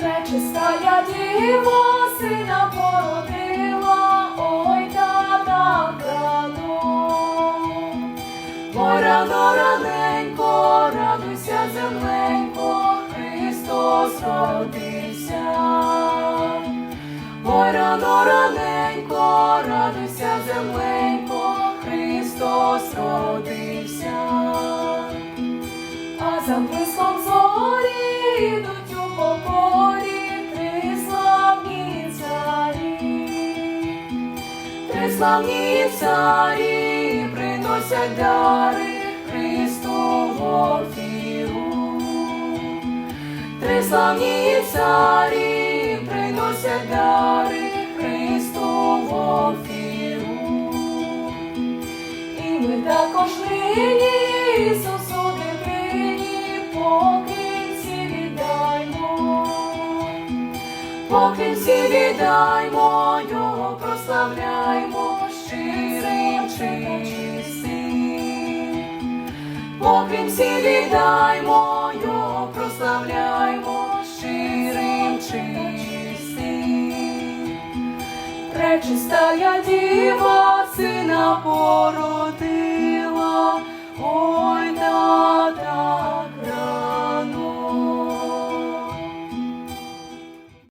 Пречистая діва сина породила, ой та так рано. Ой, рано, раненько, радуйся, земленько, Христос родився. Ой, рано, раненько, радуйся, земленько, Христос родився. А за блиском зорі йдуть у покорі три славні царі. Три славні царі приносять дари Христу в офіру. Три славні царі приносять дари Христу в офіру. І ми також нині сосуди Покинці віддаймо, його прославляймо щирим чистим. Покинці віддаймо, його прославляймо щирим чистим. Пречистая діва сина Божого,